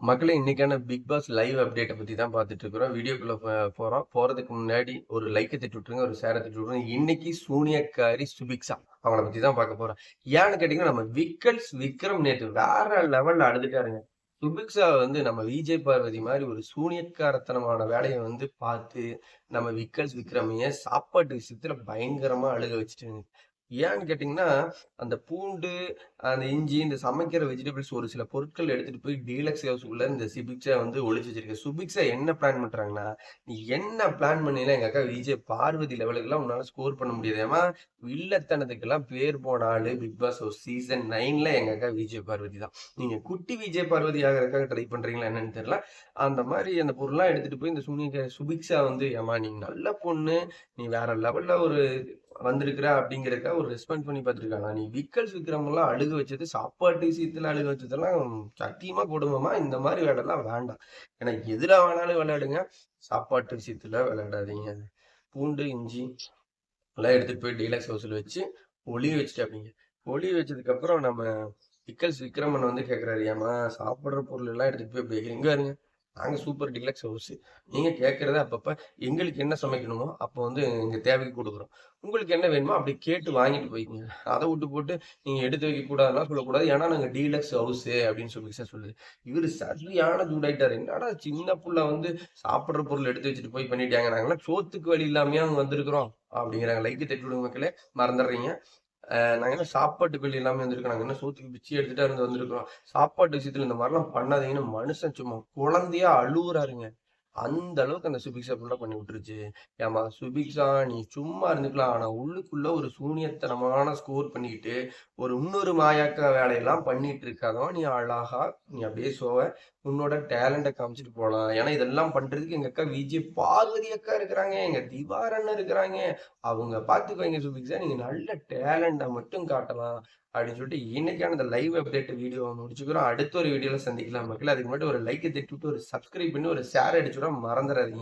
மக்களே இன்னைக்கான big pass live அப்டேட்டை பத்தி தான் பார்த்துட்டு இருக்கிறோம். வீடியோக்குள்ள போ- போறோம். போறதுக்கு முன்னாடி ஒரு லைக்கை திட்டு விட்டுருங்க ஒரு சேரை திட்டு விட்டுருங்க. இன்னைக்கு சூனியக்காரி சுபிக்ஷா அவங்கள பத்தி தான் பார்க்க போறோம். ஏன்னு கேட்டீங்கன்னா நம்ம விக்கல்ஸ் விக்ரம் நேற்று வேற லெவல்ல அழுதுட்டாருங்க. சுபிக்ஷா வந்து நம்ம விஜய் பார்வதி மாதிரி ஒரு சூனியக்காரத்தனமான வேலையை வந்து பார்த்து நம்ம விக்கல்ஸ் விக்ரமைய சாப்பாட்டு விஷயத்துல பயங்கரமா அழுக வச்சுட்டு ஏன்னு கேட்டிங்கன்னா அந்த பூண்டு அந்த இஞ்சி இந்த சமைக்கிற வெஜிடபிள்ஸ் ஒரு சில பொருட்கள் எடுத்துகிட்டு போய் டீலக்ஸ் ஹவுஸ் உள்ள இந்த சிபிக்ஸை வந்து ஒழிச்சு வச்சிருக்கேன். சுபிக்ஸை என்ன பிளான் பண்ணுறாங்கன்னா நீ என்ன பிளான் பண்ணினா எங்கள் அக்கா விஜய் பார்வதி லெவலுக்குலாம் உன்னால் ஸ்கோர் பண்ண முடியாது. ஏமா வில்லத்தனத்துக்கெல்லாம் பேர் போன ஆள் பிக் பாஸ் ஹவுஸ் சீசன் நைனில் எங்கள் அக்கா விஜய் பார்வதி தான். நீங்கள் குட்டி விஜய் பார்வதி ஆகிறதுக்காக ட்ரை பண்ணுறீங்களா என்னன்னு தெரியல. அந்த மாதிரி அந்த பொருள்லாம் எடுத்துகிட்டு போய் இந்த சூனிய சுபிக்ஷா வந்து ஏமா நீ நல்ல பொண்ணு நீ வேற லெவலில் ஒரு வந்திருக்கிற அப்படிங்கிறக்க ஒரு ரெஸ்பாண்ட் பண்ணி பார்த்துருக்காங்க. நீ விக்கல்ஸ் விக்ரமெல்லாம் அழுக வச்சது சாப்பாட்டு விஷயத்துல அழுக வச்சதெல்லாம் சத்தியமா குடும்பமா இந்த மாதிரி விளையாடலாம் வேண்டாம். ஏன்னா எதுல வேணாலும் விளையாடுங்க. சாப்பாட்டு விஷயத்துல விளையாடாதீங்க. பூண்டு இஞ்சி எல்லாம் எடுத்துட்டு போய் டீலக்ஸ் ஹவுஸில் வச்சு ஒளி வச்சுட்டு அப்படிங்க. வச்சதுக்கப்புறம் நம்ம விக்கல்ஸ் விக்ரமன் வந்து கேட்குறாரு ஏமா சாப்பிடுற பொருள் எல்லாம் எடுத்துகிட்டு போய் இப்படி எங்க இருங்க? நாங்கள் சூப்பர் டிலக்ஸ் ஹவுஸ் நீங்கள் கேட்குறத அப்பப்போ எங்களுக்கு என்ன சமைக்கணுமோ அப்போ வந்து எங்கள் தேவைக்கு கொடுக்குறோம். உங்களுக்கு என்ன வேணுமோ அப்படி கேட்டு வாங்கிட்டு போய்க்குங்க. அதை விட்டு போட்டு நீங்கள் எடுத்து வைக்கக்கூடாதுலாம் சொல்லக்கூடாது. ஏன்னா நாங்கள் டீலக்ஸ் ஹவுஸு அப்படின்னு சொல்லி சார் சொல்லுது. இவர் சரியான ஜூடாயிட்டார் என்னடா சின்ன புள்ள வந்து சாப்பிட்ற பொருள் எடுத்து வச்சுட்டு போய் பண்ணிட்டாங்க நாங்களாம் சோத்துக்கு வழி இல்லாமையே அவங்க வந்திருக்கிறோம். அப்படிங்கிறாங்க. லைக்கு தட்டி விடுங்க மக்களே. மறந்துடுறீங்க. அஹ் நாங்க என்ன சாப்பாட்டு வழி எல்லாமே வந்திருக்கோம் நாங்க என்ன சோத்துக்கு பிச்சு எடுத்துட்டா இருந்து வந்திருக்கிறோம் சாப்பாட்டு விஷயத்துல இந்த மாதிரிலாம் பண்ணாதீங்கன்னு மனுஷன் சும்மா குழந்தையா அழுவுறாருங்க. அந்த அளவுக்கு அந்த சுபிக்ஷா ஃபுல்லாக பண்ணி விட்டுருச்சு. ஏமா சுபிக்ஷா நீ சும்மா இருந்துக்கலாம். ஆனால் உள்ளுக்குள்ள ஒரு சூனியத்தனமான ஸ்கோர் பண்ணிக்கிட்டு ஒரு இன்னொரு மாயாக்க வேலையெல்லாம் பண்ணிட்டு இருக்காதவன் நீ அழகா நீ அப்படியே சோவ உன்னோட டேலண்ட்டை காமிச்சிட்டு போகலாம் ஏன்னா இதெல்லாம் பண்றதுக்கு எங்க அக்கா விஜய் பார்வதி அக்கா இருக்கிறாங்க. எங்க திவாரன்னு இருக்கிறாங்க. அவங்க பாத்துக்கோங்க சுபிக்ஷா நீங்க நல்ல டேலண்ட்டை மட்டும் காட்டலாம் அப்படின்னு சொல்லிட்டு இன்னைக்கான இந்த லைவ் அப்டேட் வீடியோ முடிச்சுக்கிறோம். அடுத்த ஒரு வீடியோல சந்திக்கலாம் மக்கள். அதுக்கு மட்டும் ஒரு லைக்கை தட்டி விட்டு ஒரு சப்ஸ்கிரைப் பண்ணி ஒரு ஷேர் அடிச்சுடும் மறந்துடாதீங்க